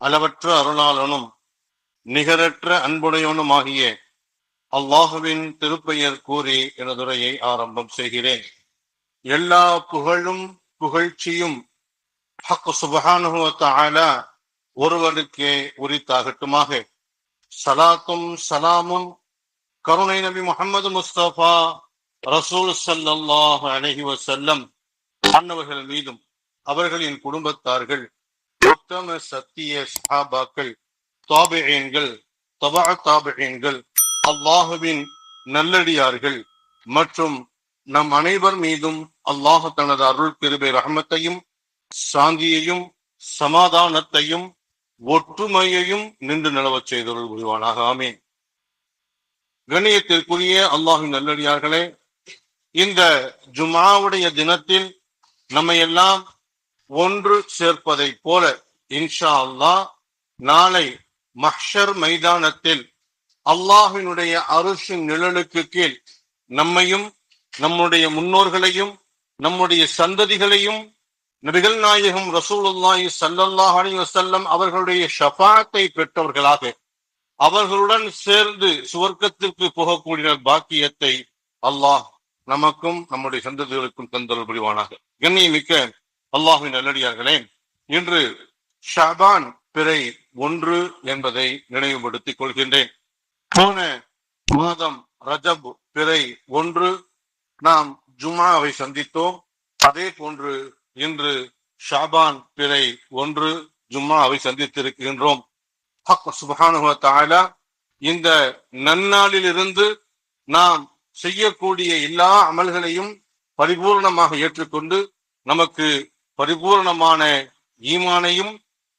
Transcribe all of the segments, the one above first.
அளவற்ற அருளாளனும் நிகரற்ற அன்புடையவனுமாகிய அல்லாஹுவின் திருப்பெயர் கூறி எனதுரையை ஆரம்பம் செய்கிறேன். எல்லா புகழும் புகழ்ச்சியும் ஹக்கு ஒருவனுக்கே உரித்தாகட்டுமாக. சலாத்தும் சலாமும் கருணை நபி முகமது முஸ்தபா ரசூல் சல்லாஹ் அலைஹி வசல்லம் அன்னவர்கள் மீதும் அவர்களின் குடும்பத்தார்கள் உத்தம சத்திய சஹாபாக்கள் தாபியன்கள் தபா தாபியன்கள் அல்லாஹுவின் நல்லடியார்கள் மற்றும் நம் அனைவர் மீதும் அல்லாஹ் தனது அருள் கிருபை ரஹமத்தையும் சாந்தியையும் சமாதானத்தையும் ஒற்றுமையையும் நின்று நிலவச் செய்தொருள் புரிவானாக. ஆமேன். கணியத்திற்குரிய அல்லாஹின் நல்லடியார்களே இந்த ஜுமாவுடைய தினத்தில் நம்மை எல்லாம் ஒன்று சேர்ப்பதை போல இன்ஷா அல்லாஹ் நாளை மஹ்ஷர் மைதானத்தில் அல்லாஹினுடைய அரிசின் நிழலுக்கு கீழ் நம்மையும் நம்முடைய முன்னோர்களையும் நம்முடைய சந்ததிகளையும் நபிகள் நாயகம் ரசூலுல்லாஹி சல்லல்லாஹ் அலி வசல்லம் அவர்களுடைய ஷபாத்தை பெற்றவர்களாக அவர்களுடன் சேர்ந்து சுவர்க்கத்திற்கு போகக்கூடிய பாக்கியத்தை அல்லாஹ் நமக்கும் நம்முடைய சந்ததிகளுக்கும் தந்தல் புரிவானாக. கண்ணியமிக்க அல்லாஹின் நல்லடியார்களே இன்று ஷாபான் பிறை ஒன்று என்பதை நினைவுபடுத்திக் கொள்கின்றேன். போன மாதம் ரஜப் பிறை ஒன்று நாம் ஜுமாவை சந்தித்தோம். அதே போன்று இன்று ஷாபான் பிறை ஒன்று ஜும்மாவை சந்தித்திருக்கின்றோம். ஹக் சுப்ஹானஹு இந்த நன்னாளில் இருந்து நாம் செய்யக்கூடிய எல்லா அமல்களையும் பரிபூர்ணமாக ஏற்றுக்கொண்டு நமக்கு பரிபூர்ணமான ஈமானையும்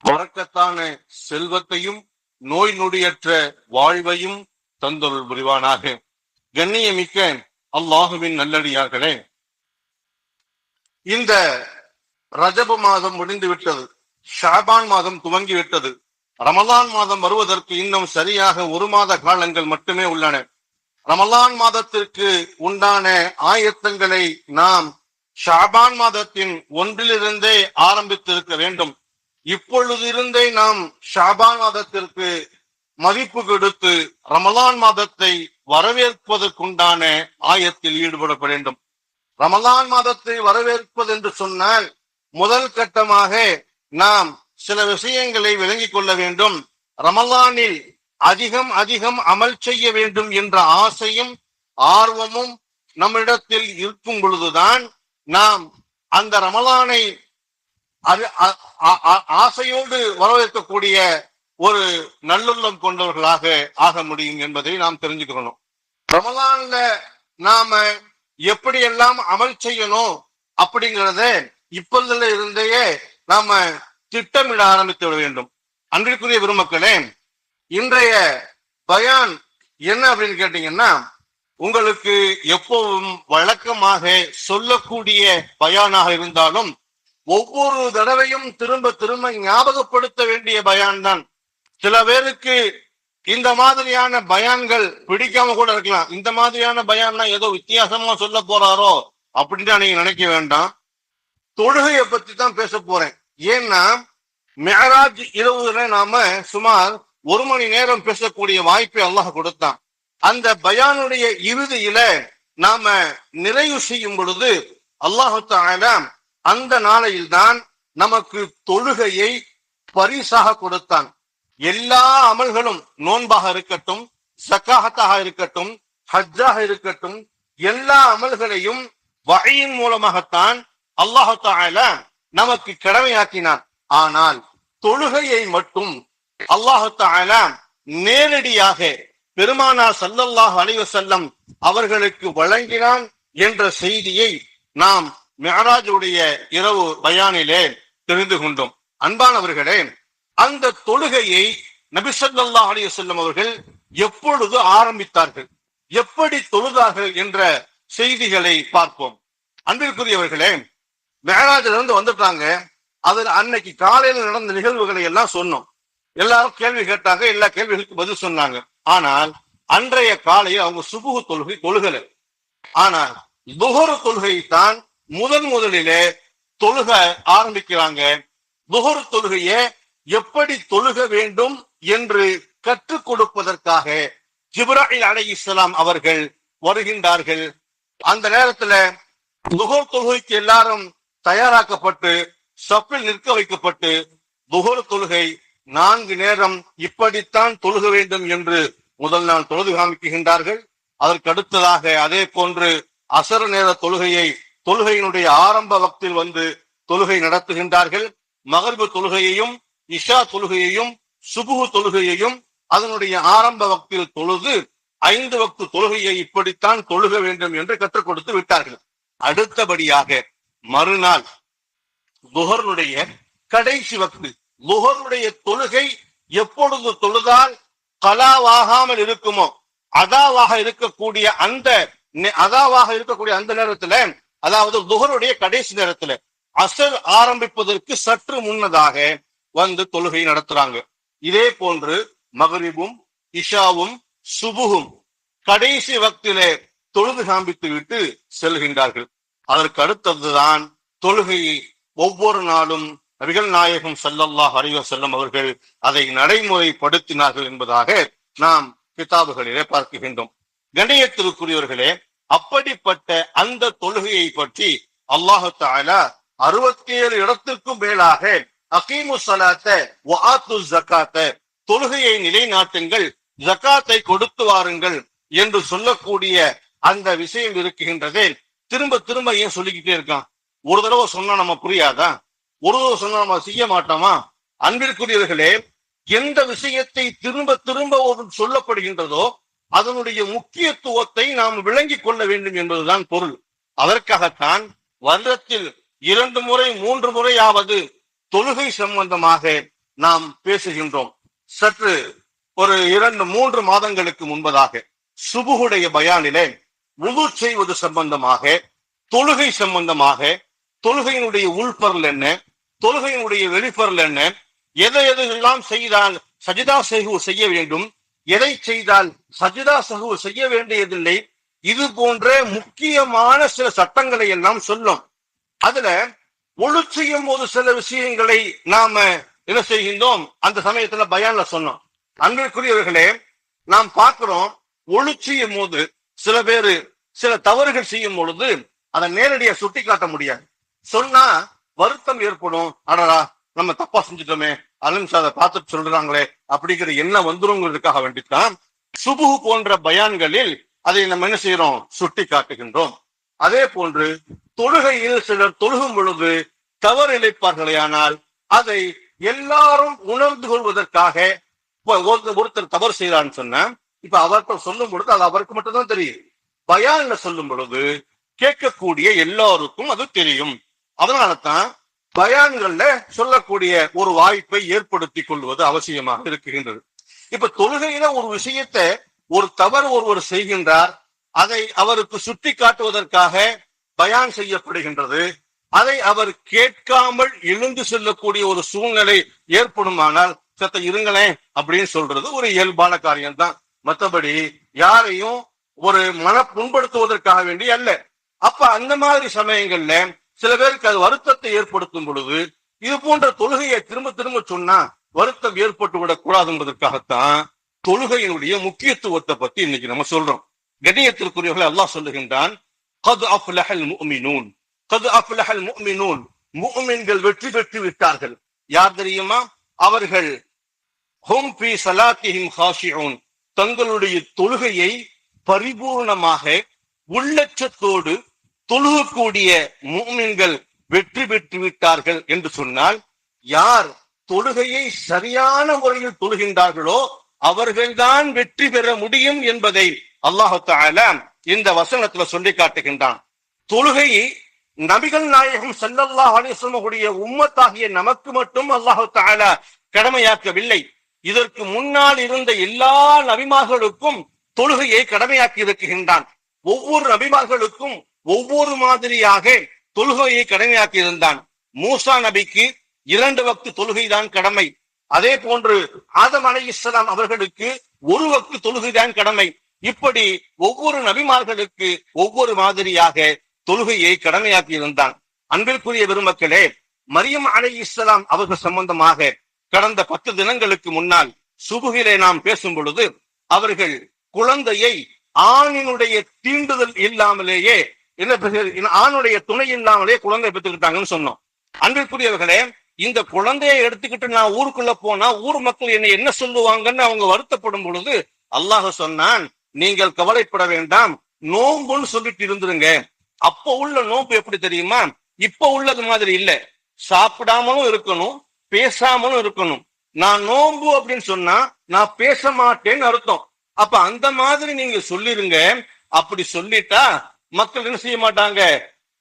வரக்கத்தான செல்வத்தையும் நோய் நொடியற்ற வாழ்வையும் தந்தொருள் புரிவானாக. கண்ணியமிக்க அல்லாஹுவின் நல்லடியார்களே இந்த ரஜபு மாதம் முடிந்து விட்டது ஷாபான் மாதம் துவங்கி விட்டது ரமலான் மாதம் வருவதற்கு இன்னும் சரியாக ஒரு மாத காலங்கள் மட்டுமே உள்ளன. ரமலான் மாதத்திற்கு உண்டான ஆயத்தங்களை நாம் ஷாபான் மாதத்தின் ஒன்றிலிருந்தே ஆரம்பித்திருக்க வேண்டும். இப்பொழுது இருந்தே நாம் ஷாபான் மாதத்திற்கு மதிப்பு கொடுத்து ரமலான் மாதத்தை வரவேற்பதற்குண்டான ஆயத்தில் ஈடுபட வேண்டும். ரமலான் மாதத்தை வரவேற்பது என்று சொன்னால் முதல் கட்டமாக நாம் சில விஷயங்களை விளங்கிக் கொள்ள வேண்டும். ரமலானில் அதிகம் அதிகம் அமல் செய்ய வேண்டும் என்ற ஆசையும் ஆர்வமும் நம்மிடத்தில் இருக்கும் பொழுதுதான் நாம் அந்த ரமலானை அது- அ- ஆசையோடு வரவேற்கக்கூடிய ஒரு நல்லுள்ளம் கொண்டவர்களாக ஆக முடியும் என்பதை நாம் தெரிஞ்சுக்கணும். ரமலான்ல நாம எப்படியெல்லாம் அமல் செய்யணும் அப்படிங்கறத இப்பொழுதுல இருந்தே நாம திட்டமிட ஆரம்பித்து விட வேண்டும். அன்றைக்குரிய பெருமக்களே இன்றைய பயான் என்ன அப்படின்னு கேட்டீங்கன்னா உங்களுக்கு எப்பவும் வழக்கமாக சொல்லக்கூடிய பயானாக இருந்தாலும் ஒவ்வொரு தடவையும் திரும்ப திரும்ப ஞாபகப்படுத்த வேண்டிய பயான் தான் சில பேருக்கு இந்த மாதிரியான பயான்கள் பிடிக்காம கூட இருக்கலாம். இந்த மாதிரியான பயான்னா ஏதோ வித்தியாசமா சொல்ல போறாரோ அப்படின்னு தான் நீங்க நினைக்க வேண்டாம். தொழுகையை பத்தி தான் பேச போறேன். ஏன்னா மேராஜ் இரவுல நாம சுமார் ஒரு மணி நேரம் பேசக்கூடிய வாய்ப்பை அல்லாஹ் கொடுத்தான். அந்த பயானுடைய இறுதியில நாம நிறைவு செய்யும் பொழுது அல்லாஹு தஆலா அந்த நாளையில் தான் நமக்கு தொழுகையை பரிசாக கொடுத்தான். எல்லா அமல்களும் நோன்பாக இருக்கட்டும் சக்காகத்தாக இருக்கட்டும் ஹஜ்ஜாக இருக்கட்டும் எல்லா அமல்களையும் வகையின் மூலமாகத்தான் அல்லாஹு தஆலா நமக்கு கடமையாக்கினான். ஆனால் தொழுகையை மட்டும் அல்லாஹு தஆலா நேரடியாக பெருமானா சல்லல்லாஹ் அலைவசல்லம் அவர்களுக்கு வழங்கினான் என்ற செய்தியை நாம் மெஹராஜுடைய இரவு பயானிலே தெரிந்து கொண்டோம். அன்பானவர்களே அந்த தொழுகையை நபிசல்லா ஸல்லல்லாஹு அலைஹி அவர்கள் எப்பொழுது ஆரம்பித்தார்கள்? எப்படி தொழுதார்கள் என்ற செய்திகளை பார்ப்போம். அன்பிற்குரியவர்களே மேராஜில இருந்து வந்துட்டாங்க. அதுல அன்னைக்கு காலையில நடந்த நிகழ்வுகளை எல்லாம் சொன்னோம். எல்லாரும் கேள்வி கேட்டாங்க எல்லா கேள்விகளுக்கு பதில் சொன்னாங்க. ஆனால் அன்றைய காலையில் அவங்க சுபுகு தொழுகை தொழுகலை. ஆனால் துஹரு தொழுகை தான் முதன் முதலிலே தொழுக ஆரம்பிக்கிறாங்க. துஹரு தொழுகைய எப்படி தொழுக வேண்டும் என்று கற்றுக் கொடுப்பதற்காக ஜிப்ராஹில் அலை இஸ்லாம் அவர்கள் வருகின்றார்கள். அந்த நேரத்துல துகோர் தொழுகைக்கு எல்லாரும் தயாராக்கப்பட்டு சப்பில் நிற்க வைக்கப்பட்டு துகோர் தொழுகை நான்கு நேரம் இப்படித்தான் தொழுக வேண்டும் என்று முதல் நாள் தொழுது காமிக்கின்றார்கள். அதற்கு அடுத்ததாக அதே போன்று அசர நேர தொழுகையை தொழுகையினுடைய ஆரம்ப வக்தில் வந்து தொழுகை நடத்துகின்றார்கள். மகர்பு தொழுகையையும் இஷா தொழுகையையும் சுபுகு தொழுகையையும் அதனுடைய ஆரம்ப வக்தில் தொழுது ஐந்து வக்து தொழுகையை இப்படித்தான் தொழுக வேண்டும் என்று கற்றுக் கொடுத்து விட்டார்கள். அடுத்தபடியாக மறுநாள் துஹருடைய கடைசி வக்து துஹருடைய தொழுகை எப்பொழுது தொழுதால் கலாவாகாமல் இருக்குமோ அதாவாக இருக்கக்கூடிய அந்த அதாவாக இருக்கக்கூடிய அந்த நேரத்துல அதாவது துகருடைய கடைசி நேரத்துல அசர் ஆரம்பிப்பதற்கு சற்று முன்னதாக வந்து தொழுகை நடத்துறாங்க. இதே போன்று மகரிபும் இஷாவும் சுபுகும் கடைசி வக்திலே தொழுது காண்பித்து விட்டு செல்கின்றார்கள். அதற்கு அடுத்ததுதான் தொழுகையை ஒவ்வொரு நாளும் நபிகள் நாயகம் சல்லல்லாஹ் அறிவர் செல்லும் அவர்கள் அதை நடைமுறைப்படுத்தினார்கள் என்பதாக நாம் கிதாபுகளிலே பார்க்கின்றோம். கண்ணியத்திற்குரியவர்களே அப்படிப்பட்ட அந்த தொழுகையை பற்றி அல்லாஹு தஆலா அறுபத்தி ஏழு இடத்திற்கும் மேலாக அகீமு சலாத்த வஆத்து ஜக்காத்த தொழுகையை நிலைநாட்டுங்கள் ஜக்காத்தை கொடுத்து வாருங்கள் என்று சொல்லக்கூடிய அந்த விஷயம் இருக்குகின்றதே திரும்ப திரும்ப ஏன் சொல்லிக்கிட்டே இருக்கான்? ஒரு தடவை சொன்னா நம்ம புரியாதா? ஒரு தடவை சொன்னா நம்ம செய்ய மாட்டோமா? அன்பிற்குரியவர்களே எந்த விஷயத்தை திரும்ப திரும்ப ஒரு சொல்லப்படுகின்றதோ அதனுடைய முக்கியத்துவத்தை நாம் விளங்கிக் கொள்ள வேண்டும் என்பதுதான் பொருள். அதற்காகத்தான் வருடத்தில் இரண்டு முறை மூன்று முறையாவது தொழுகை சம்பந்தமாக நாம் பேசுகின்றோம். சற்று ஒரு இரண்டு மூன்று மாதங்களுக்கு முன்பதாக சுபுகுடைய பயானிலே உது செய்வது சம்பந்தமாக தொழுகை சம்பந்தமாக தொழுகையினுடைய உள்பொருள் என்ன தொழுகையினுடைய வெளிப்பொருள் என்ன எதை எதையெல்லாம் செய்தால் சஜிதா சஹு செய்ய வேண்டும் எதை செய்தால் சஜிதா சகு செய்ய வேண்டியதில்லை? இது போன்ற முக்கியமான சில சட்டங்களை எல்லாம் சொல்லும். அதுல ஒழு செய்யும் போது சில விஷயங்களை நாம என்ன செய்கின்றோம்? அந்த சமயத்துல பயான்ல சொன்னோம். அன்பிற்குரியவர்களே நாம் பார்க்கிறோம் ஒழு செய்யும் போது சில பேரு சில தவறுகள் செய்யும் பொழுது அதை நேரடியா சுட்டி காட்ட முடியாது. சொன்னா வருத்தம் ஏற்படும். அடடா நம்ம தப்பா செஞ்சுட்டோமே சார் அதை பார்த்துட்டு சொல்றாங்களே அப்படிங்கிற எண்ணம் வந்துருங்கிறதுக்காக வேண்டித்தான் சுபுகு போன்ற பயான்களில் அதை நம்ம என்ன செய்யறோம்? சுட்டி காட்டுகின்றோம் அதே போன்று தொழுகையில் சிலர் தொழுகும் பொழுது தவறு இழைப்பார்களேயானால் அதை எல்லாரும் உணர்ந்து கொள்வதற்காக ஒருத்தர் ஒருத்தர் தவறு செய்யறான்னு சொன்ன இப்ப அவர்கள் சொல்லும் பொழுது அது அவருக்கு மட்டும்தான் தெரியும். பயான்ல சொல்லும் பொழுது கேட்கக்கூடிய எல்லாருக்கும் அது தெரியும். அதனால தான் பயான்கள்ல சொல்லக்கூடிய ஒரு வாய்ப்பை ஏற்படுத்தி கொள்வது அவசியமாக இருக்குகின்றது இப்ப தொழுகையில ஒரு விஷயத்தை ஒரு தவறு ஒருவர் செய்கின்றார் அதை அவருக்கு சுட்டி காட்டுவதற்காக பயான் செய்யப்படுகின்றது அதை அவர் கேட்காமல் எழுந்து செல்லக்கூடிய ஒரு சூழ்நிலை ஏற்படுமானால் சத்த இருங்களேன் அப்படின்னு சொல்றது ஒரு இயல்பான காரியம்தான். மற்றபடி யாரையும் ஒரு மன புண்படுத்துவதற்காக வேண்டி அல்ல. அப்ப அந்த மாதிரி சமயங்கள்ல சில பேருக்கு அது வருத்தத்தை ஏற்படுத்தும் பொழுது இது போன்ற தொழுகையை திரும்ப திரும்ப சொன்னா வருத்தம் ஏற்பட்டு விடக் கூடாது என்பதற்காகத்தான் தொழுகையினுடைய முக்கியத்துவத்தை பத்தி இன்னைக்கு நம்ம சொல்றோம். கண்ணியத்திற்குரியவர்களை அல்லாஹ் சொல்லுகின்றான் கது அஃப்லஹல் முஃமினூன் கது அஃப்லஹல் முஃமினூன். முஃமின்கள் வெற்றி பெற்று விட்டார்கள். யார் தெரியுமா? அவர்கள் ஹும் பி ஸலாத்திஹிம் காஷிஊன் தங்களுடைய தொழுகையை பரிபூர்ணமாக உள்ளச்சத்தோடு தொழுகக்கூடிய மூமின்கள் வெற்றி பெற்று விட்டார்கள் என்று சொன்னால் யார் தொழுகையை சரியான முறையில் தொழுகின்றார்களோ அவர்கள்தான் வெற்றி பெற முடியும் என்பதை அல்லாஹால இந்த வசனத்துல சொல்லி காட்டுகின்றான். தொழுகையை நபிகள் நாயகம் செல்லல்லா அலைஹி உம்மத்தாகிய நமக்கு மட்டும் அல்லாஹு கடமையாக்கவில்லை. இதற்கு முன்னால் இருந்த எல்லா நபிமார்களுக்கும் தொழுகையை கடமையாக்கி இருக்கின்றான் ஒவ்வொரு நபிமார்களுக்கும் ஒவ்வொரு மாதிரியாக தொழுகையை கடமையாக்கி இருந்தான் மூசா நபிக்கு இரண்டு வக்து தொழுகைதான் கடமை. அதே போன்று ஆதம் அலை இஸ்லாம் அவர்களுக்கு ஒரு வக்து தொழுகைதான் கடமை. இப்படி ஒவ்வொரு நபிமார்களுக்கு ஒவ்வொரு மாதிரியாக தொழுகையை கடமையாக்கி இருந்தான் அன்பிற்குரிய பெருமக்களே மரியம் அலை இஸ்லாம் அவர்கள் சம்பந்தமாக கடந்த பத்து தினங்களுக்கு முன்னால் சுபுகிலே நாம் பேசும் பொழுது அவர்கள் குழந்தையை ஆணினுடைய தீண்டுதல் இல்லாமலேயே என்ன ஆணுடைய துணை இல்லாமலே குழந்தை பெற்றுக்கிட்டாங்கன்னு சொன்னோம். அன்பிற்குரியவர்களே இந்த குழந்தையை எடுத்துக்கிட்டு நான் ஊருக்குள்ள போனா ஊர் மக்கள் என்னை என்ன சொல்லுவாங்கன்னு அவங்க வருத்தப்படும் பொழுது அல்லாஹ் சொன்னான் நீங்கள் கவலைப்பட வேண்டாம் நோம்புன்னு சொல்லிட்டு இருந்துருங்க. அப்ப உள்ள நோம்பு எப்படி தெரியுமா? இப்ப உள்ளது மாதிரி இல்ல. சாப்பிடாமலும் இருக்கணும் பேசாமலும் இருக்கணும். நான் நோம்பு அப்படின்னு சொன்னா நான் பேச மாட்டேன்னு அர்த்தம். அப்ப அந்த மாதிரி நீங்க சொல்லிருங்க. அப்படி சொல்லிட்டா மக்கள் என்ன செய்ய மாட்டாங்க?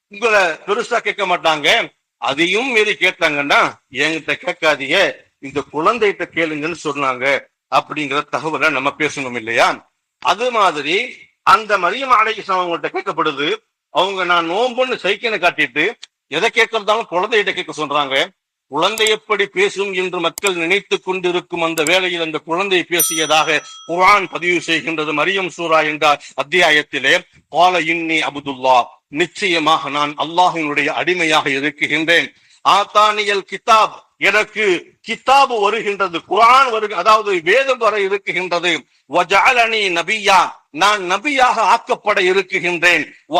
உங்களை பெருசா கேட்க மாட்டாங்க. அதையும் மீறி கேட்டாங்கன்னா என்கிட்ட கேட்காதீங்க. இந்த குழந்தைகிட்ட கேளுங்கன்னு சொன்னாங்க அப்படிங்கிற தகவலை நம்ம பேசணும் இல்லையா? அது மாதிரி அந்த மரியம் அலைகிஸ்லாம் அவங்கள்ட்ட கேட்கப்படுது. அவங்க நான் நோம்புன்னு சைக்கினை காட்டிட்டு எதை கேட்கறதாலும் குழந்தைகிட்ட கேட்க சொல்றாங்க. குழந்தை எப்படி பேசும் என்று மக்கள் நினைத்துக் கொண்டிருக்கும் அந்த வேளையில் அந்த குழந்தை பேசியதாக குரான் பதிவு செய்கின்றது மரியம் சூரா என்ற அத்தியாயத்திலே. பால இன்னி அபுதுல்லா. நிச்சயமாக நான் அல்லாஹினுடைய அடிமையாக இருக்குகின்றேன் ஆத்தானியல் கிதாப். எனக்கு கிதாபு வருகின்றது. குரான் வருக அதாவது வேதம் வர இருக்குகின்றது வஜாலனி நபியா. நான் நபியாக ஆக்கப்பட இருக்குகின்றேன் வ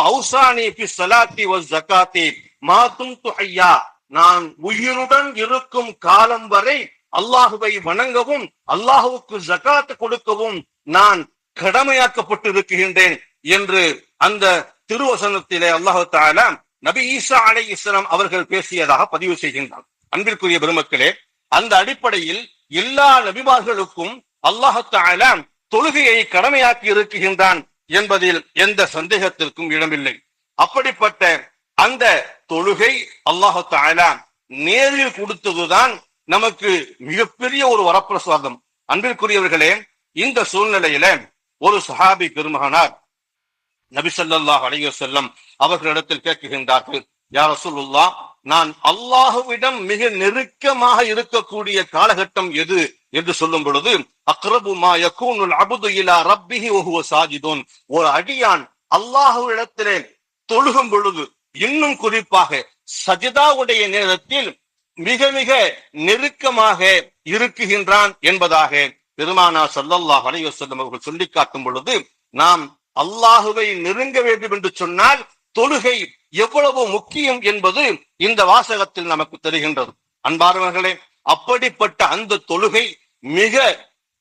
துஹையா நான் உயிருடன் இருக்கும் காலம் வரை அல்லாஹுவை வணங்கவும் அல்லாஹுவுக்கு ஜகாத்து கொடுக்கவும் நான் கடமையாக்கப்பட்டு இருக்கின்றேன் என்று அந்த திருவசனத்திலே அல்லாஹு தாலா நபி ஈசா அலை இஸ்லாம் அவர்கள் பேசியதாக பதிவு செய்கின்றார் அன்பிற்குரிய பெருமக்களே அந்த அடிப்படையில் எல்லா நபிமார்களுக்கும் அல்லாஹு தாலா தொழுகையை கடமையாக்கி இருக்குகின்றான் என்பதில் எந்த சந்தேகத்திற்கும் இடமில்லை. அப்படிப்பட்ட அந்த தொழுகை அல்லாஹு நேரில் கொடுத்ததுதான் நமக்கு மிகப்பெரிய ஒரு வரப்பிரசாதம். அன்பிற்குரியவர்களே இந்த சூழ்நிலையில ஒரு சஹாபி பெருமகனார் நபிசல்லாஹ் ஸல்லல்லாஹு அலைஹி அவர்களிடத்தில் கேட்குகின்றார்கள் யார் ரசூலுல்லாஹ் நான் அல்லாஹுவிடம் மிக நெருக்கமாக இருக்கக்கூடிய காலகட்டம் எது? என்று சொல்லும் பொழுது அக்ரபுமா யகூனுல் அபுது இலா ரப்பிஹி ஒஹுவ சாஜிதோன். ஒரு அடியான் அல்லாஹுவிடத்திலே தொழுகும் பொழுது இன்னும் குறிப்பாக சஜிதாவுடைய நேரத்தில் மிக மிக நெருக்கமாக இருக்குகின்றான் என்பதாக பெருமானா ஸல்லல்லாஹு அலைஹி அவர்கள் சொல்லி காட்டும் பொழுது நாம் அல்லாஹுவை நெருங்க வேண்டும் என்று சொன்னால் தொழுகை எவ்வளவு முக்கியம் என்பது இந்த வாசகத்தில் நமக்கு தெரிகின்றது. அன்பார்வர்களே அப்படிப்பட்ட அந்த தொழுகை மிக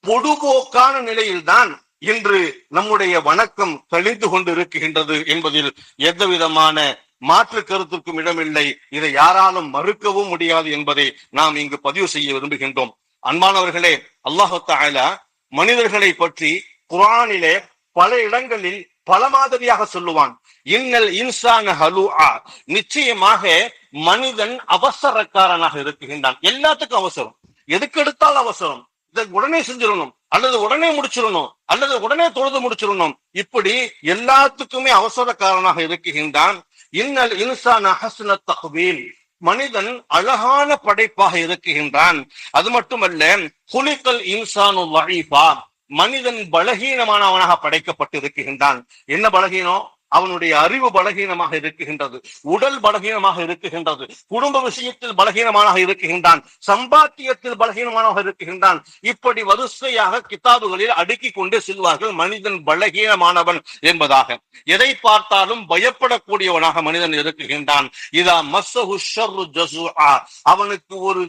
பொடுபோக்கான நிலையில்தான் இன்று நம்முடைய வணக்கம் கழிந்து கொண்டு இருக்கின்றது என்பதில் எந்த விதமான மாற்று கருத்துக்கும் இடமில்லை. இதை யாராலும் மறுக்கவும் முடியாது என்பதை நாம் இங்கு பதிவு செய்ய விரும்புகின்றோம். அன்பானவர்களே அல்லாஹால மனிதர்களை பற்றி குரானிலே பல இடங்களில் பல மாதிரியாக சொல்லுவான். இன்னல் இன்சான ஹலுஆ. நிச்சயமாக மனிதன் அவசரக்காரனாக இருக்குகின்றான் எல்லாத்துக்கும் அவசரம். எதுக்கு எடுத்தாலும் அவசரம். இதை உடனே செஞ்சிடணும். அல்லது உடனே முடிச்சிடணும். அல்லது உடனே தொழுது முடிச்சிடணும். இப்படி எல்லாத்துக்குமே அவசரக்காரனாக இருக்குகின்றான் இன்னல் இன்சான ஹஸ்ன தஹ்வீல் மனிதன் அழகான படைப்பாக இருக்குகின்றான் அது மட்டுமல்ல குலிக்கல் இன்சானு வழிபா மனிதன் பலகீனமானவனாக படைக்கப்பட்டு இருக்குகின்றான் என்ன பலகீனம்? அவனுடைய அறிவு பலகீனமாக இருக்குகின்றது உடல் பலகீனமாக இருக்குகின்றது குடும்ப விஷயத்தில் பலகீனமாக இருக்குகின்றான் சம்பாத்தியத்தில் பலகீனமாக இருக்குகின்றான். இப்படி வரிசையாக கிதாபுகளில் அடுக்கி கொண்டு செல்வார்கள் மனிதன் பலகீனமானவன் என்பதாக. எதை பார்த்தாலும் பயப்படக்கூடியவனாக மனிதன் இருக்குகின்றான். இதா மஸ்ஸஹு ஷர்ரு அவனுக்கு ஒரு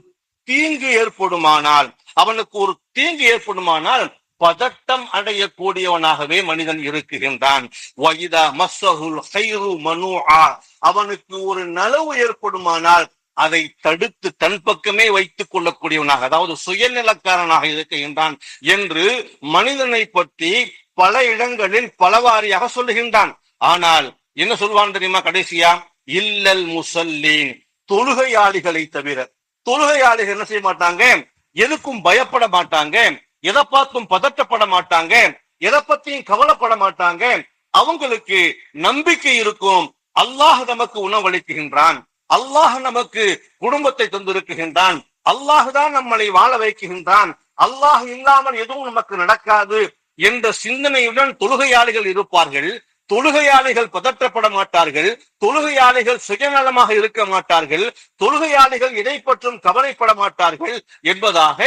தீங்கு ஏற்படுமானால் அவனுக்கு ஒரு தீங்கு ஏற்படுமானால் பதட்டம் அடையக்கூடியவனாகவே மனிதன் இருக்குகின்றான். வயிதா மஸ்ஸஹுல் ஹைரு மனுஆ. அவனுக்கு ஒரு நலவு ஏற்படுமானால் அதை தடுத்து தன் பக்கமே வைத்துக் கொள்ளக்கூடியவனாக அதாவது சுயநலக்காரனாக இருக்கின்றான் என்று மனிதனை பற்றி பல இடங்களில் பலவாரியாக சொல்லுகின்றான். ஆனால் என்ன சொல்வான் தெரியுமா கடைசியா? இல்லல் முசல்லீன் தொழுகையாளிகளை தவிர. தொழுகையாளிகள் என்ன செய்ய மாட்டாங்க? எதுக்கும் பயப்பட மாட்டாங்க? எதை பார்த்தும் பதட்டப்பட மாட்டாங்க எதை பத்தியும் கவலைப்பட மாட்டாங்க. அவங்களுக்கு நம்பிக்கை இருக்கும். அல்லாஹ் நமக்கு உணவளிக்குகின்றான். அல்லாஹ் நமக்கு குடும்பத்தை தந்திருக்குகின்றான். அல்லாஹ் தான் நம்மளை வாழ வைக்குகின்றான். அல்லாஹ் இல்லாமல் எதுவும் நமக்கு நடக்காது என்ற சிந்தனையுடன் தொழுகையாளிகள் இருப்பார்கள். தொழுகையாளிகள் பதற்றப்பட மாட்டார்கள். தொழுகையாளிகள் சுயநலமாக இருக்க மாட்டார்கள். தொழுகையாளிகள் இதை பற்றும் கவலைப்பட மாட்டார்கள் என்பதாக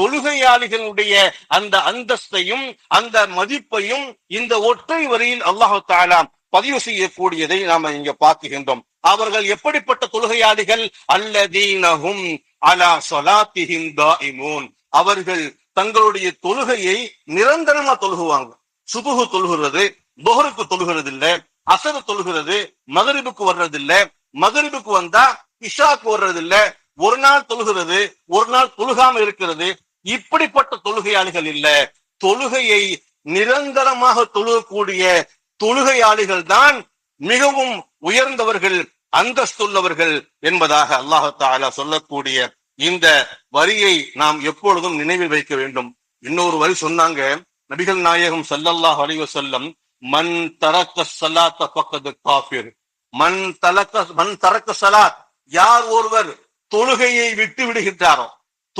தொழுகையாளிகளுடைய அந்த அந்தஸ்தையும் அந்த மதிப்பையும் இந்த ஒற்றை வரியில் அல்லாஹு தாலாம் பதிவு செய்யக்கூடியதை நாம இங்க பார்க்குகின்றோம் அவர்கள் எப்படிப்பட்ட தொழுகையாளிகள்? அல்லதீனஹும் அலா சொலாத்திஹிம் தாயிமூன் அவர்கள் தங்களுடைய தொழுகையை நிரந்தரமா தொழுகுவாங்க. சுபுகு தொழுகிறது பொஹருக்கு தொழுகிறது இல்ல அசரு தொழுகிறது மகரிபுக்கு வர்றது இல்ல மகரிபுக்கு வந்தா இஷாக்கு வர்றது இல்ல ஒரு நாள் தொழுகிறது ஒரு நாள் தொழுகாம இருக்கிறது இப்படிப்பட்ட தொழுகையாளிகள் இல்ல. தொழுகையை நிரந்தரமாக தொழுகக்கூடிய தொழுகையாளிகள் தான் மிகவும் உயர்ந்தவர்கள் அந்தஸ்துள்ளவர்கள் என்பதாக அல்லாஹு சொல்லக்கூடிய இந்த வரியை நாம் எப்பொழுதும் நினைவில் வைக்க வேண்டும். இன்னொரு வரி சொன்னாங்க நபிகள் நாயகம் சல்லல்லாஹ் அலைஹி செல்லம் மண் தரக்க சலாத்த பக்கத்து காபிர் மண் தலக்க மண் தரக்க சலாத் யார் ஒருவர் தொழுகையை விட்டு விடுகின்றாரோ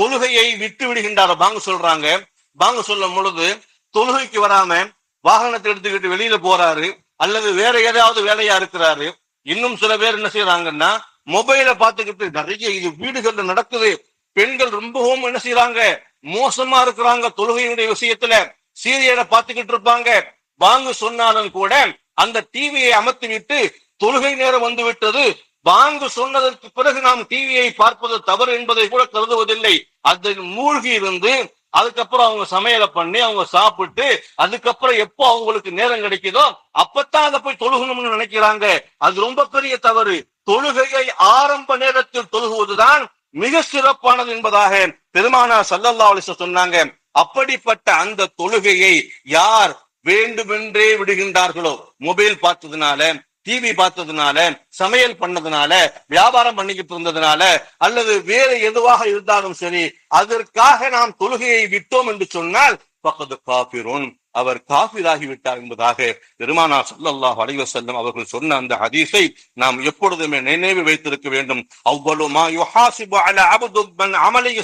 தொழுகையை விட்டு விடுகின்றார். பாங்க சொல்றாங்க. பாங்க சொல்லும் பொழுது தொழுகைக்கு வராம வாகனத்தை எடுத்துக்கிட்டு வெளியில போறாரு. அல்லது வேற ஏதாவது வேலையா இருக்கிறாரு. இன்னும் சில பேர் என்ன செய்யறாங்கன்னா மொபைல பாத்துக்கிட்டு நிறைய இது வீடுகள்ல நடக்குது. பெண்கள் ரொம்பவும் என்ன செய்யறாங்க மோசமா இருக்கிறாங்க தொழுகையுடைய விஷயத்துல. சீரியலை பார்த்துக்கிட்டு இருப்பாங்க. வாங்க சொன்னாலும் கூட அந்த டிவியை அமர்த்தி விட்டு தொழுகை நேரம் வந்து விட்டது. வாங்கு சொன்னதற்கு பிறகு நாம் டிவியை பார்ப்பது தவறு என்பதை கூட கருதுவதில்லை. அதில் மூழ்கி இருந்து அதுக்கப்புறம் அவங்க சமையலை பண்ணி அவங்க சாப்பிட்டு அதுக்கப்புறம் எப்போ அவங்களுக்கு நேரம் கிடைக்குதோ அப்பத்தான் அதை போய் தொழுகணும்னு நினைக்கிறாங்க. அது ரொம்ப பெரிய தவறு. தொழுகையை ஆரம்ப நேரத்தில் தொழுகுவதுதான் மிக சிறப்பானது என்பதாக பெருமானா சல்லல்லா அலிச சொன்னாங்க. அப்படிப்பட்ட அந்த தொழுகையை யார் வேண்டுமென்றே விடுகின்றார்களோ மொபைல் பார்த்ததுனால டிவி பார்த்ததுனால சமையல் பண்ணதுனால வியாபாரம் பண்ணிக்கிட்டு இருந்ததுனால அல்லது வேறு எதுவாக இருந்தாலும் சரி அதற்காக நாம் தொழுகையை விட்டோம் என்று சொன்னால் பக்கத்து காபிரோன் அவர் காபிராகி விட்டார் என்பதாக பெருமானா சல்லாஹ் அலைஹி வஸல்லம் அவர்கள் சொன்ன அந்த ஹதீஸை நாம் எப்பொழுதுமே நினைவு வைத்திருக்க வேண்டும். அவ்வளவு மா யுஹாசிபு அல அப்து மன்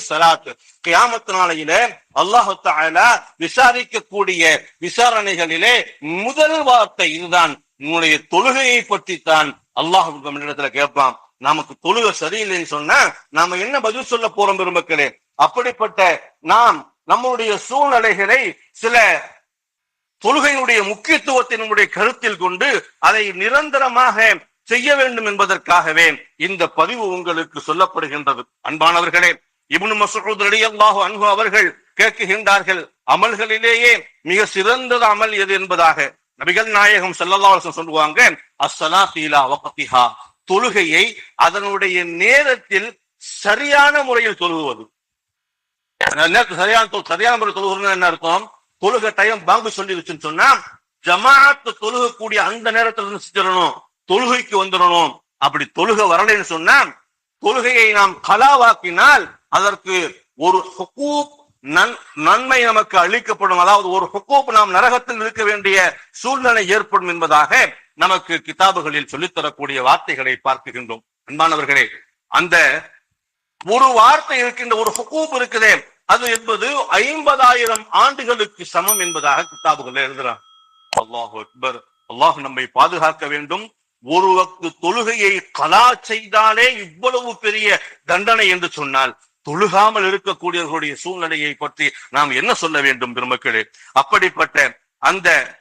சலாத் கியாமத்து நாளையில நாளையிலே அல்லாஹ் விசாரிக்கக்கூடிய விசாரணைகளிலே முதல் வார்த்தை இதுதான். உன்னுடைய தொழுகையை பற்றி தான் அல்லாஹ் இடத்துல கேட்பான். நமக்கு தொழுகை சரியில்லைன்னு சொன்னா நாம என்ன பதில் சொல்ல போறோம் பெருமக்களே அப்படிப்பட்ட நாம் நம்முடைய சூழ்நிலைகளை சில தொழுகையினுடைய முக்கியத்துவத்தை நம்முடைய கருத்தில் கொண்டு அதை நிரந்தரமாக செய்ய வேண்டும் என்பதற்காகவே இந்த பதிவு உங்களுக்கு சொல்லப்படுகின்றது. அன்பானவர்களே இப்னு மசூத் ரலியல்லாஹு அன்பு அவர்கள் கேட்குகின்றார்கள் அமல்களிலேயே மிக சிறந்தது அமல் எது என்பதாக? நபிகள் நாயகம் ஸல்லல்லாஹு சொல்லுவாங்க அஸ்ஸலாத்து தீலா வக்திஹா தொழுகையை அதனுடைய நேரத்தில் சரியான முறையில் தொழுகுவது சரியான சரியான முறையில் தொழுகிறது என்ன இருக்கும் தொழுகை டைம் பாங்கு சொல்லிருச்சுன்னு சொன்னா ஜமாத்து தொழுகக்கூடிய அந்த நேரத்துல இருந்து செஞ்சிடணும். தொழுகைக்கு வந்துடணும். அப்படி தொழுக வரலைன்னு சொன்னா தொழுகையை நாம் கலாவாக்கினால் அதற்கு ஒரு ஹுக்கூப் நன்மை நமக்கு அளிக்கப்படும் அதாவது ஒரு ஹுக்கூப் நாம் நரகத்தில் இருக்க வேண்டிய சூழ்நிலை ஏற்படும் என்பதாக நமக்கு கிதாபுகளில் சொல்லித்தரக்கூடிய வார்த்தைகளை பார்க்கின்றோம். அன்பானவர்களே அந்த ஒரு வார்த்தை இருக்கின்ற ஒரு ஹுக்கூப் இருக்குதே அது என்பது ஐம்பதாயிரம் ஆண்டுகளுக்கு சமம் என்பதாக கிதாபுகள் எழுதுறான் அல்லாஹ் அக்பர். அல்லாஹ் நம்மை பாதுகாக்க வேண்டும். ஒரு வக்து தொழுகையை கலா செய்தாலே இவ்வளவு பெரிய தண்டனை என்று சொன்னால் தொழுகாமல் இருக்கக்கூடியவர்களுடைய சூழ்நிலையை பற்றி நாம் என்ன சொல்ல வேண்டும் பெருமக்களே? அப்படிப்பட்ட அந்த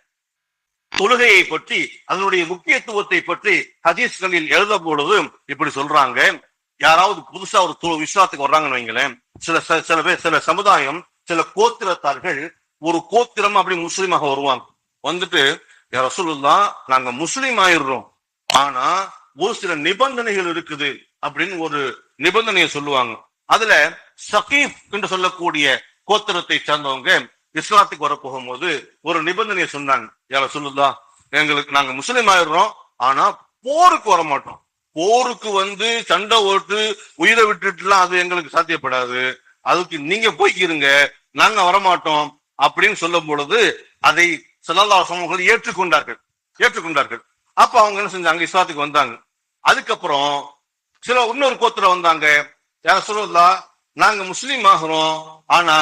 தொழுகையை பற்றி அதனுடைய முக்கியத்துவத்தை பற்றி ஹதீஸ்களில் எழுத பொழுது இப்படி சொல்றாங்க. யாராவது புதுசா ஒரு தொழு விஸ்வாசத்துக்கு வர்றாங்கன்னு வைங்களேன். சில ச- சில பேர் சில சமுதாயம் சில கோத்திரத்தார்கள் ஒரு கோத்திரம் அப்படி முஸ்லீமாக வருவாங்க. வந்துட்டு ரசூலுல்லா நாங்க முஸ்லீம் ஆயிடுறோம். ஆனா ஒரு சில நிபந்தனைகள் இருக்குது. அப்படின்னு ஒரு நிபந்தனையை சொல்லுவாங்க. அதுல சகீப் என்று சொல்லக்கூடிய கோத்திரத்தை சேர்ந்தவங்க இஸ்லாத்துக்கு வர போகும்போது ஒரு நிபந்தனையை சொன்னாங்க. யார சொல்லுதா எங்களுக்கு நாங்க முஸ்லீம் ஆயிடுறோம். ஆனா போருக்கு வர மாட்டோம். போருக்கு வந்து சண்டை ஓட்டு உயிரை விட்டுட்டுலாம் அது எங்களுக்கு சாத்தியப்படாது. அதுக்கு நீங்க போய்க்கிருங்க. நாங்க வரமாட்டோம். அப்படின்னு சொல்லும் பொழுது அதை செல்லல்லா சமூகங்கள் ஏற்றுக்கொண்டார்கள். ஏற்றுக்கொண்டார்கள். அப்ப அவங்க என்ன செஞ்சாங்க? இஸ்லாத்துக்கு வந்தாங்க. அதுக்கப்புறம் சில இன்னொரு கோத்திரம் வந்தாங்க. யார் சொல்லலா நாங்க முஸ்லீம் ஆகிறோம் ஆனா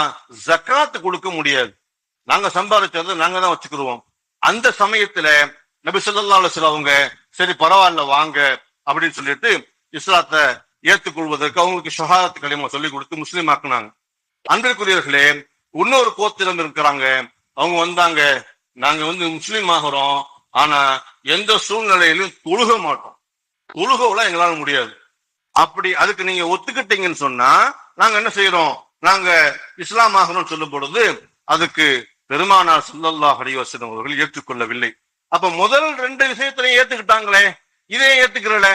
ஜக்காத்து கொடுக்க முடியாது. நாங்க சம்பாதிச்சதை நாங்க தான் வச்சுக்கிடுவோம் அந்த சமயத்துல நபி ஸல்லல்லாஹு அவங்க சரி பரவாயில்ல வாங்க அப்படின்னு சொல்லிட்டு இஸ்லாத்தை ஏற்றுக்கொள்வதற்கு அவங்களுக்கு ஷஹாதத் கலிமா சொல்லி கொடுத்து முஸ்லீம் ஆக்குனாங்க. அன்பிற்குரியவர்களே இன்னொரு கோத்திரம் இருக்கிறாங்க. அவங்க வந்தாங்க நாங்க வந்து முஸ்லீம் ஆகிறோம் ஆனா எந்த சூழ்நிலையிலும் தொழுக மாட்டோம். தொழுகவுல எங்களால முடியாது. அப்படி அதுக்கு நீங்க ஒத்துக்கிட்டீங்கன்னு சொன்னா நாங்க என்ன செய்யறோம் நாங்க இஸ்லாம் ஆகிறோம் சொல்லும் பொழுது அதுக்கு பெருமானார் சுல்லல்லா அலைஹி அவர்கள் ஏற்றுக்கொள்ளவில்லை. அப்ப முதல் ரெண்டு விஷயத்திலையும் ஏத்துக்கிட்டாங்களே இதே ஏத்துக்கிறல.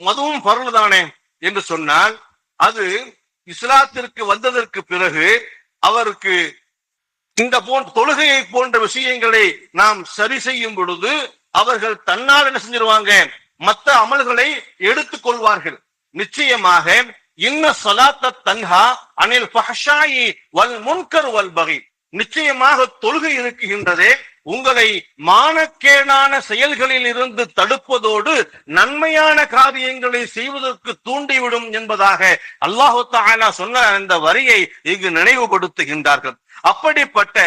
மதுவும் பொருள் தானே என்று சொன்னால் அது இஸ்லாத்திற்கு வந்ததற்கு பிறகு அவருக்கு இந்த போன்ற தொழுகையை போன்ற விஷயங்களை நாம் சரி செய்யும் பொழுது அவர்கள் தன்னால் என்ன செஞ்சிருவாங்க? மற்ற அமல்களை எடுத்துக் கொள்வார்கள் நிச்சயமாக இன்ன சலாத்த தன்ஹா அனில் ஃபஹ்ஷாயி வல் முன்கர் வல் பகி நிச்சயமாக தொழுகை இருக்குகின்றதே உங்களை மானக்கேடான செயல்களில் இருந்து தடுப்பதோடு நன்மையான காரியங்களை செய்வதற்கு தூண்டிவிடும் என்பதாக அல்லாஹு தாலா சொன்ன அந்த வரியை இங்கு நினைவுபடுத்துகின்றார்கள். அப்படிப்பட்ட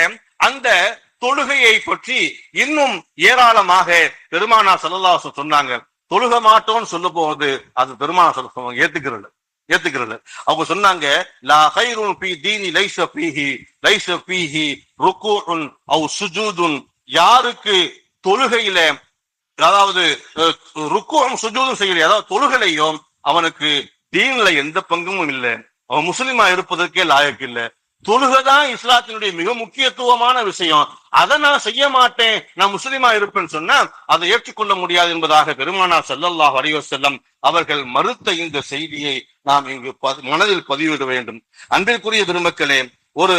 அந்த தொழுகையை பற்றி இன்னும் ஏராளமாக பெருமானா சல்லாசு சொன்னாங்க. தொழுக மாட்டோம்னு சொல்ல போவது அது பெருமானா சொல்ல ஏத்துக்கிறது ஏத்துக்கிறது அவங்க சொன்னாங்க லா கைருன் பி தீனி லைஸ பீஹி லைஸ பீஹி ருக்கூஉன் அவ் சுஜூதுன். யாருக்கு தொழுகையில அதாவது ருக்குவம் சுஜூதும் செய்யல அதாவது தொழுகையிலையும் அவனுக்கு தீன்ல எந்த பங்கும் இல்லை. அவன் முஸ்லீமா இருப்பதற்கே லாயக்கு இல்லை. தொழுகதான் இஸ்லாத்தினுடைய மிக முக்கியத்துவமான விஷயம். அதை நான் செய்ய மாட்டேன். நான் முஸ்லிமா இருப்பேன்னு சொன்னா அதை ஏற்றுக்கொள்ள முடியாது என்பதாக பெருமானார் செல்லல்லா அலைஹி வஸல்லம் அவர்கள் மறுத்த இந்த செய்தியை நாம் இங்கு மனதில் பதிவிட வேண்டும். அன்பிற்குரிய பெருமக்களே ஒரு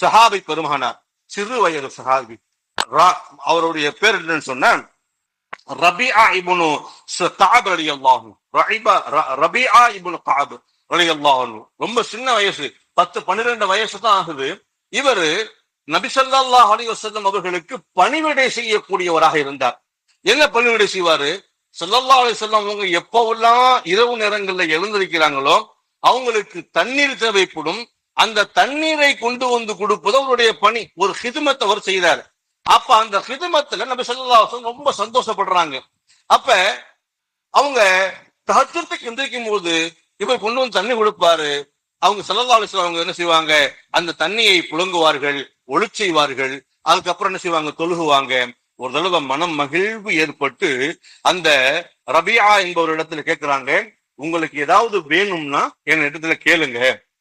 சஹாபி பெருமானார் சிறு வயது சஹாபி ரா- அவருடைய பேர் என்னன்னு சொன்னா ரபிஆ இபுனு ச- கஅப் ரலியல்லாஹு ர- ரபிஆ இபுனு கஅப் ரலியல்லாஹு அன்ஹு. ரொம்ப சின்ன வயசு. பத்து பன்னிரெண்டு வயசு தான் ஆகுது. இவரு நபிசல்லா அலி அலைஹி அவர்களுக்கு பணிவிடை செய்யக்கூடியவராக இருந்தார். என்ன பணிவிடை செய்வாரு? ஸல்லல்லாஹு அலி சொல்லம் அவங்க எப்பவெல்லாம் இரவு நேரங்கள்ல எழுந்திருக்கிறாங்களோ அவங்களுக்கு தண்ணீர் தேவைப்படும். அந்த தண்ணீரை கொண்டு வந்து கொடுப்பது அவருடைய பணி. ஒரு ஹிதுமத்தை அவர் செய்தார். அப்ப அந்த ஹிதுமத்துல நபி ஸல்லல்லாஹு ரொம்ப சந்தோஷப்படுறாங்க. அப்ப அவங்க தகத்திற்கு எந்திரிக்கும் போது இவர் கொண்டு வந்து தண்ணி கொடுப்பாரு. அவங்க ஸல்லல்லாஹு அவங்க என்ன செய்வாங்க? அந்த தண்ணியை புழங்குவார்கள் ஒளி செய்வார்கள். அதுக்கப்புறம் என்ன செய்வாங்க? தொழுகுவாங்க. ஒரு தடவை மனம் மகிழ்வு ஏற்பட்டு அந்த ரபியா என்பவர் இடத்துல கேட்கிறாங்க உங்களுக்கு ஏதாவது வேணும்னா என் இடத்துல கேளுங்க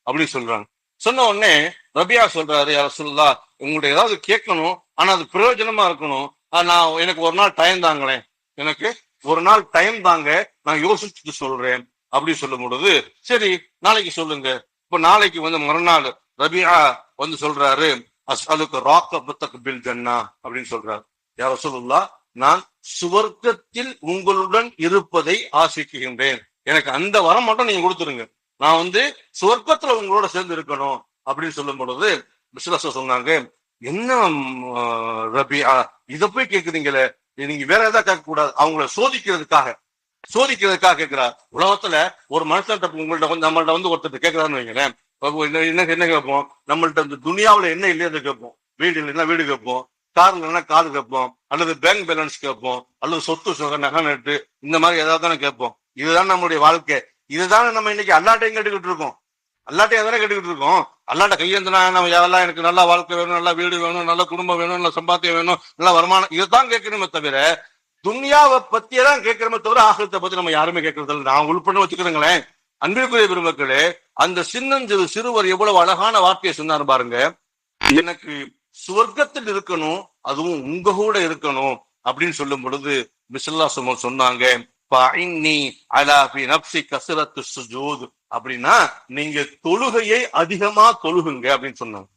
அப்படின்னு சொல்றாங்க. சொன்ன உடனே ரபியா சொல்றாரு யார சொல்லா உங்கள்ட்ட ஏதாவது கேட்கணும் ஆனா அது பிரயோஜனமா இருக்கணும். நான் எனக்கு ஒரு நாள் டைம் தாங்களேன். எனக்கு ஒரு நாள் டைம் தாங்க நான் யோசிச்சுட்டு சொல்றேன். அப்படி சொல்லும் பொழுது சரி நாளைக்கு சொல்லுங்க. இப்ப நாளைக்கு வந்து மறுநாள் ரபியா வந்து சொல்றாரு அஸ்அலுக்கு ராக்க பில் ஜன்னா அப்படின்னு சொல்றாரு. யார சொல்லுல்லா நான் சுவர்க்கத்தில் உங்களுடன் இருப்பதை ஆசிக்குகின்றேன். எனக்கு அந்த வரம் மட்டும் நீங்க கொடுத்துருங்க. நான் வந்து சுவர்க்கத்துல உங்களோட சேர்ந்து இருக்கணும் அப்படின்னு சொல்லும் பொழுது விசுவாச சொன்னாங்க என்ன ரபி ஆஹ், ரபியா போய் கேக்குறீங்களே? நீங்க வேற ஏதாவது கேட்க கூடாது அவங்கள சோதிக்கிறதுக்காக. சோதிக்கிறதுக்காக கேட்கிறார். உலகத்துல ஒரு மனுஷன் உங்கள்ட்ட வந்து நம்மள்ட்ட வந்து ஒருத்தர் கேட்கிறான்னு வைங்களேன். என்ன என்ன கேட்போம்? நம்மள்ட்ட இந்த துனியாவில் என்ன இல்லையதை கேட்போம். வீடு இல்லைன்னா வீடு கேட்போம். கார் இல்லைன்னா கார் கேட்போம். அல்லது பேங்க் பேலன்ஸ் கேட்போம். அல்லது சொத்து சுக நகை நட்டு இந்த மாதிரி ஏதாவது தானே கேட்போம். இதுதான் நம்மளுடைய வாழ்க்கை. இதுதானே நம்ம இன்னைக்கு அல்லாட்டையும் கேட்டுக்கிட்டு இருக்கோம். அல்லாட்டையும் தானே கேட்டுக்கிட்டு இருக்கோம். அல்லாட்ட கையேந்தினா நம்ம எல்லாம் எனக்கு நல்ல வாழ்க்கை வேணும் நல்லா வீடு வேணும் நல்ல குடும்பம் வேணும் நல்ல சம்பாத்தியம் வேணும் நல்ல வருமானம் இதுதான் கேட்கணுமே தவிர துன்யாவை பத்தியே தான் கேட்கிறோமே தவிர ஆகிரத்தை பத்தி நம்ம யாருமே கேட்கறது இல்லை நான் உள்பட வச்சுக்கிறேங்களேன். அன்பிற்குரிய பெருமக்களே அந்த சின்னஞ்சிறு சிறுவர் எவ்வளவு அழகான வார்த்தையை சொன்னார் பாருங்க. எனக்கு சுவர்க்கத்தில் இருக்கணும் அதுவும் உங்க கூட இருக்கணும் அப்படின்னு சொல்லும் பொழுது மிஸ்ல்லா சுமர் சொன்னாங்க நப்சி அப்படின்னா நீங்க தொழுகையை அதிகமா தொழுகுங்க அப்படின்னு சொன்னாங்க.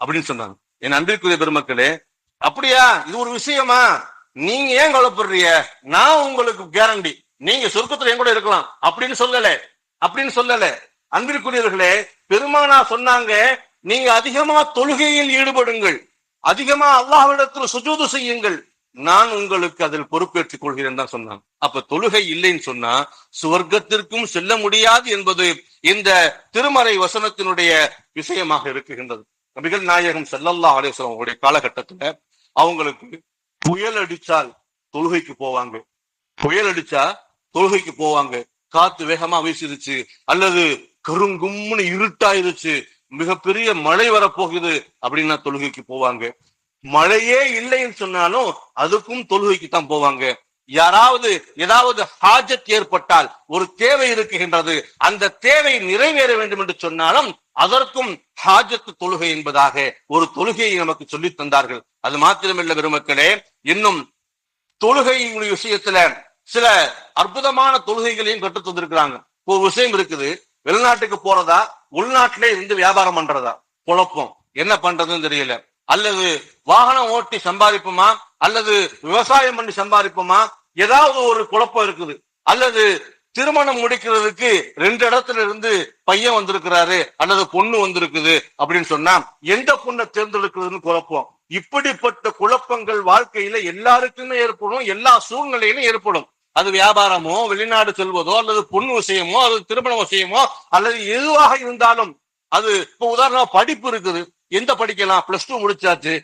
அப்படின்னு சொன்னாங்க. என் அன்பிற்குரிய பெருமக்களே அப்படியா? இது ஒரு விஷயமா? நீங்க ஏன் கவலைப்படுறீங்க? நான் உங்களுக்கு கேரண்டி நீங்க சொர்க்கத்துல என் கூட இருக்கலாம். அப்படின்னு சொல்லல. அப்படின்னு சொல்லல. அன்பிற்குரியவர்களே பெருமானா சொன்னாங்க நீங்க அதிகமா தொழுகையில் ஈடுபடுங்கள். அதிகமா அல்லாஹ்விடத்தில் சுஜூது செய்யுங்கள். நான் உங்களுக்கு அதில் பொறுப்பேற்றுக் கொள்கிறேன் தான் சொன்னாங்க அப்ப தொழுகை இல்லைன்னு சொன்னா சுவர்க்கத்திற்கும் செல்ல முடியாது என்பது இந்த திருமறை வசனத்தினுடைய விஷயமாக இருக்குகின்றது. நபிகள் நாயகம் செல்லல்லா அலைஹி அவருடைய காலகட்டத்துல அவங்களுக்கு புயல் அடிச்சால் தொழுகைக்கு போவாங்க. புயல் அடிச்சா தொழுகைக்கு போவாங்க. காத்து வேகமா வீசிருச்சு. அல்லது கருங்கும்னு இருட்டாயிருச்சு. மிகப்பெரிய மழை வரப்போகுது அப்படின்னா தொழுகைக்கு போவாங்க. மழையே இல்லைன்னு சொன்னாலும் அதுக்கும் தொழுகைக்கு தான் போவாங்க. யாராவது ஏதாவது ஹாஜத் ஏற்பட்டால் ஒரு தேவை இருக்குகின்றது அந்த தேவை நிறைவேற வேண்டும் என்று சொன்னாலும் அதற்கும் ஹாஜத்து தொழுகை என்பதாக ஒரு தொழுகையை நமக்கு சொல்லி தந்தார்கள். அது மாத்திரமில்ல பெருமக்களே. இன்னும் தொழுகை விஷயத்துல சில அற்புதமான தொழுகைகளையும் கற்றுத் தந்திருக்கிறாங்க. ஒரு விஷயம் இருக்குது. வெளிநாட்டுக்கு போறதா? உள்நாட்டிலே இருந்து வியாபாரம் பண்றதா? குழப்பம். என்ன பண்றதுன்னு தெரியல. அல்லது வாகனம் ஓட்டி சம்பாதிப்போமா? அல்லது விவசாயம் பண்ணி சம்பாதிப்போமா? ஏதாவது ஒரு குழப்பம் இருக்குது. அல்லது திருமணம் முடிக்கிறதுக்கு ரெண்டு இடத்துல இருந்து பையன் வந்திருக்கிறாரு அல்லது பொண்ணு வந்திருக்குது அப்படின்னு சொன்னா எந்த பொண்ணை தேர்ந்தெடுக்கிறதுன்னு குழப்பம். இப்படிப்பட்ட குழப்பங்கள் வாழ்க்கையில எல்லாருக்குமே ஏற்படும் எல்லா சூழ்நிலையிலும் ஏற்படும். அது வியாபாரமோ வெளிநாடு செல்வதோ அல்லது பொண்ணு விஷயமோ அல்லது திருமண விஷயமோ அல்லது எதுவாக இருந்தாலும் அது இப்போ உதாரணமா படிப்பு இருக்குது. எந்த படிக்கலாம்? பிளஸ் டூ முடிச்சாச்சு.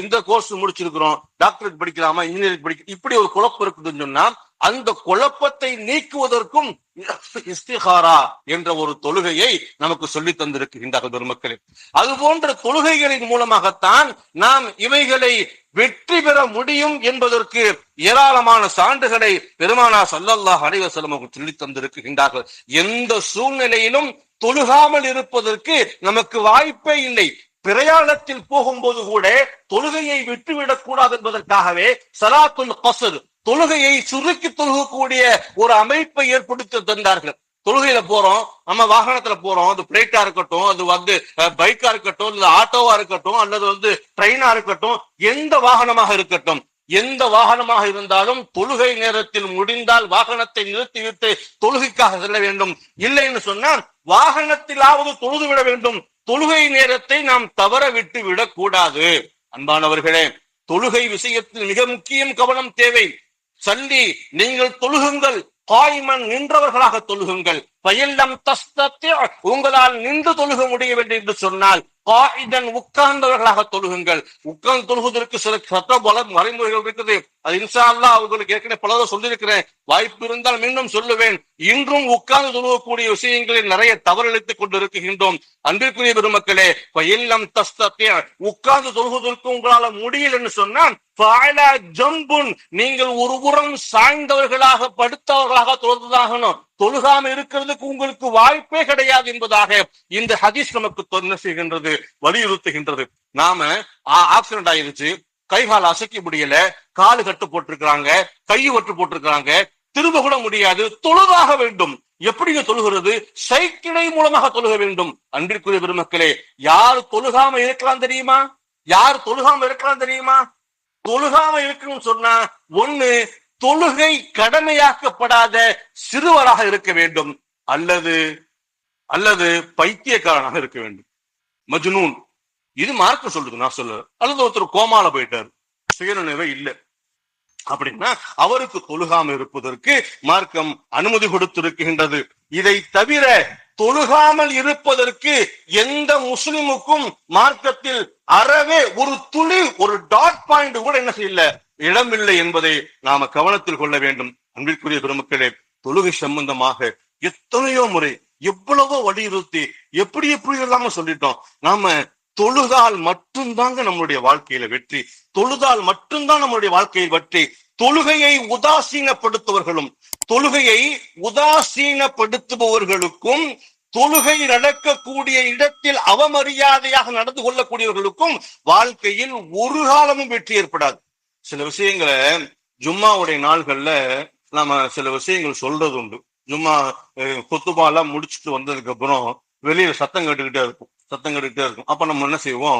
இந்த கோர்ஸ் முடிச்சிருக்கிறோம். டாக்டருக்கு படிக்கலாமா? இன்ஜினியரிங் படிக்க இப்படி ஒரு குழப்பம் இருக்குதுன்னு சொன்னா அந்த குழப்பத்தை நீக்குவதற்கும் இஸ்திஹாரா என்ற ஒரு தொழுகையை நமக்கு சொல்லி தந்திருக்கின்றார்கள் பெருமக்களே. அது போன்ற தொழுகைகளின் மூலமாகத்தான் நாம் இவைகளை வெற்றி பெற முடியும் என்பதற்கு ஏராளமான சான்றுகளை பெருமானா சல்லல்லாஹ் அலைவசலம் அவர்கள் சொல்லி தந்திருக்கின்றார்கள். எந்த சூழ்நிலையிலும் தொழுகாமல் இருப்பதற்கு நமக்கு வாய்ப்பே இல்லை. பிரயாணத்தில் போகும்போது கூட தொழுகையை விட்டுவிடக் கூடாது என்பதற்காகவே சலாத்துல் கசர் தொழுகையை சுருக்கி தொழுகக்கூடிய ஒரு அமைப்பை ஏற்படுத்தி தந்தார்கள். தொழுகையில போறோம் நம்ம வாகனத்துல போறோம் அது பிளேட்டா இருக்கட்டும் அது வந்து பைக்கா இருக்கட்டும் இல்ல ஆட்டோவா இருக்கட்டும் அல்லது வந்து ட்ரெயினா இருக்கட்டும் எந்த வாகனமாக இருக்கட்டும் எந்த வாகனமாக இருந்தாலும் தொழுகை நேரத்தில் முடிந்தால் வாகனத்தை நிறுத்திவிட்டு தொழுகைக்காக செல்ல வேண்டும். இல்லைன்னு சொன்னால் வாகனத்திலாவது தொழுது விட வேண்டும். தொழுகை நேரத்தை நாம் தவற விட்டு விடக் கூடாது அன்பானவர்களே தொழுகை விஷயத்தில் மிக முக்கியம் கவனம் தேவை. சல்லி நீங்கள் தொழுகுங்கள். காய்மன் நின்றவர்களாக தொழுகுங்கள். பயல்லம் தஸ்தத்தி உங்களால் நின்று தொழுக முடியவில்லை என்று சொன்னால் காயிதன் உட்கார்ந்தவர்களாக தொழுகுங்கள். உட்கார்ந்து தொழுகுவதற்கு சில சட்ட பல மறைமுறைகள் இருக்குது. அது இன்சா அல்லா அவங்களுக்கு ஏற்கனவே பலதை சொல்லியிருக்கிறேன். வாய்ப்பு இருந்தால் மீண்டும் சொல்லுவேன். இன்றும் உட்கார்ந்து தொழுகக்கூடிய விஷயங்களில் நிறைய தவறளித்துக் கொண்டிருக்கின்றோம். அன்பிற்குரிய பெருமக்களே இல்லம் தஸ்தத்திய உட்கார்ந்து தொழுகுவதற்கு உங்களால முடியல என்று சொன்னால் ஜம்புன். நீங்கள் ஒருபுறம் சாய்ந்தவர்களாக படுத்தவர்களாக தொழுதாகணும் தொழுகாம இருக்கிறதுக்கு உங்களுக்கு வாய்ப்பே கிடையாது என்பதாக இந்த ஹதீஸ் நமக்கு என்ன செய்கின்றது? வலியுறுத்துகின்றது. நாம ஆக்சிடென்ட் ஆயிருச்சு. கைகால் அசைக்க முடியல. காலு கட்டு போட்டிருக்கிறாங்க கை வட்டு போட்டிருக்கிறாங்க. திரும்ப கூட முடியாது. தொழுதாக வேண்டும். எப்படிங்க தொழுகிறது? சைக்கிளை மூலமாக தொழுக வேண்டும். அன்பிற்குரிய பெருமக்களே யார் தொழுகாம இருக்கலாம் தெரியுமா? யார் தொழுகாம இருக்கலாம் தெரியுமா? தொழுகாம இருக்கணும்னு சொன்னா ஒண்ணு தொழுகை கடமையாக்கப்படாத சிறுவராக இருக்க வேண்டும். அல்லது அல்லது பைத்தியக்காரனாக இருக்க வேண்டும். மஜ்னூன் இது மார்க்க சொல்றது நான் சொல்ல அல்லது ஒருத்தர் கோமால போயிட்டாரு. சுயநினைவே இல்லை. அப்படின்னா அவருக்கு தொழுகாம இருப்பதற்கு மார்க்கம் அனுமதி கொடுத்திருக்கின்றது. இதை தவிர தொழுகாமல் இருப்பதற்கு எந்த முஸ்லிமுக்கும் மார்க்கத்தில் அறவே ஒரு துளி ஒரு டாட் பாயிண்ட் கூட என்ன செய்யல? இடமில்லை என்பதை நாம கவனத்தில் கொள்ள வேண்டும். அன்பிற்குரிய பெருமக்களே தொழுகை சம்பந்தமாக எத்தனையோ முறை எவ்வளவோ வலியுறுத்தி எப்படி எப்படி இல்லாம சொல்லிட்டோம். நாம தொழுதால் மட்டும்தாங்க நம்மளுடைய வாழ்க்கையில வெற்றி. தொழுதால் மட்டும்தான் நம்மளுடைய வாழ்க்கையில் வெற்றி. தொழுகையை உதாசீனப்படுத்துவர்களும் தொழுகையை உதாசீனப்படுத்துபவர்களுக்கும் தொழுகை நடக்கக்கூடிய இடத்தில் அவமரியாதையாக நடந்து கொள்ளக்கூடியவர்களுக்கும் வாழ்க்கையில் ஒரு காலமும் வெற்றி ஏற்படாது. சில விஷயங்களை ஜும்மாவுடைய நாள்கள்ல நாம சில விஷயங்கள் சொல்றது உண்டு ஜும்மா கொத்துமாலாம் முடிச்சுட்டு வந்ததுக்கு அப்புறம் வெளியில சத்தம் கேட்டுக்கிட்டே இருக்கும் சத்தம் கேட்டுக்கிட்டே இருக்கும். அப்ப நம்ம என்ன செய்வோம்?